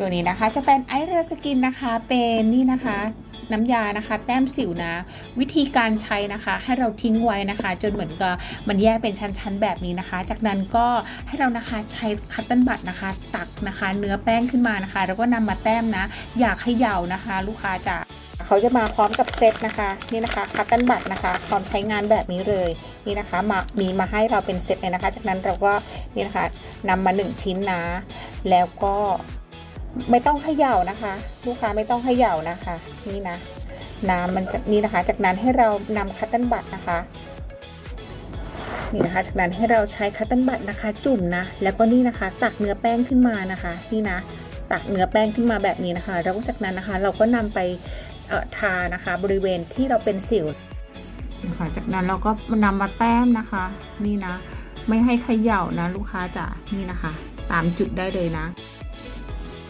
ตัวนี้นะคะจะเป็นไอเรสกินนะคะเป็นนี่นะคะน้ำยานะคะ แต้มสิวนะ วิธีการใช้นะคะ ให้เราทิ้งไว้นะคะ จนเหมือนกับมันแยกเป็นชั้นๆแบบนี้นะคะ จากนั้นก็ให้เรานะคะใช้คัตเติ้ลบัตนะคะ ตักนะคะ เนื้อแป้งขึ้นมานะคะ แล้วก็นำมาแต้มนะ อยากให้ยาวนะคะ ลูกค้าจะเขาจะมาพร้อมกับเซตนะคะนี่นะคะคัตเติ้ลบัตนะคะพร้อมใช้งานแบบนี้เลยนี่นะคะมามีมาให้เราเป็นเซตเลยนะคะ จากนั้นเราก็นี่นะคะนำมา 1 ชิ้นนะ แล้วก็ ไม่ต้องเขย่านะคะ ลูกค้าไม่ต้องเขย่านะคะ นี่นะ น้ำมันจะนี่นะคะ จากนั้นให้เรานำคัตเติ้ลบัตนะคะนี่นะคะจากนั้นให้เราใช้คัตเติ้ลบัตนะคะ จุ่มนะแล้วก็นี่นะคะ ตักเนื้อแป้งขึ้นมานะคะนี่นะ ตักเนื้อแป้งขึ้นมาแบบนี้นะคะ แล้วจากนั้นนะคะ เราก็นำไปทานะคะ บริเวณที่เราเป็นสิวนะคะจากนั้นเราก็นำมาแต้มนะคะ นี่นะ ไม่ให้เขย่านะ ลูกค้าจ๋านี่นะคะ ตามจุดได้เลยนะ